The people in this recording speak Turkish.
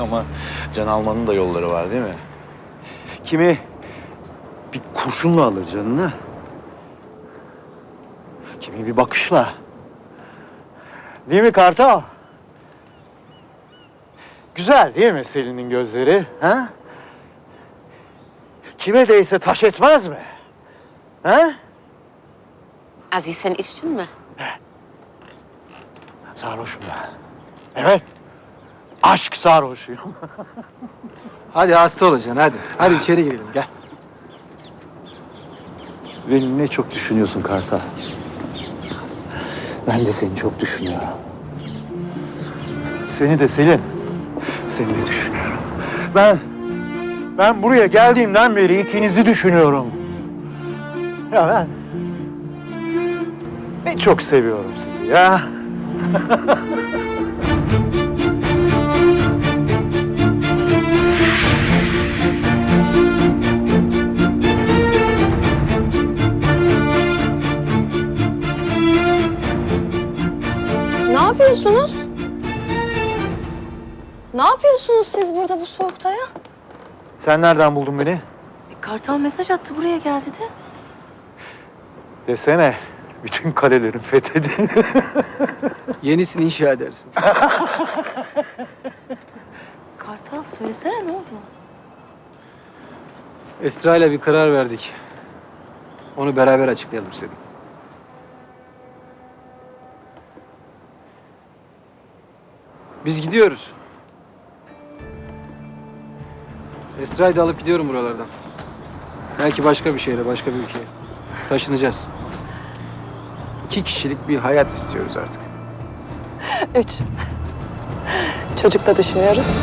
Ama can almanın da yolları var değil mi? Kimi bir kurşunla alır canını. Kimi bir bakışla. Değil mi Kartal? Güzel değil mi Selin'in gözleri? Ha? Kime değse taş etmez mi? Ha? Aziz sen içtin mi? Sarhoşum ben. Evet. Aşk sarhoşuyum. Hadi hasta olacaksın hadi. Hadi içeri girelim gel. Beni ne çok düşünüyorsun Kartal. Ben de seni çok düşünüyorum. Seni de Selin. Seni de düşünüyorum. Ben, ben buraya geldiğimden beri ikinizi düşünüyorum. Ya ben, ben çok seviyorum sizi ya. yapıyorsunuz? Ne yapıyorsunuz siz burada bu soğukta ya? Sen nereden buldun beni? E, Kartal mesaj attı buraya gel dedi. Desene. Bütün kalelerin fethedin. Yenisini inşa edersin. Kartal söylesene ne oldu? Esra ile bir karar verdik. Onu beraber açıklayalım istedim. Biz gidiyoruz. Esra'yı da alıp gidiyorum buralardan. Belki başka bir şehre, başka bir ülkeye. Taşınacağız. İki kişilik bir hayat istiyoruz artık. Üç. Çocuk da düşünüyoruz.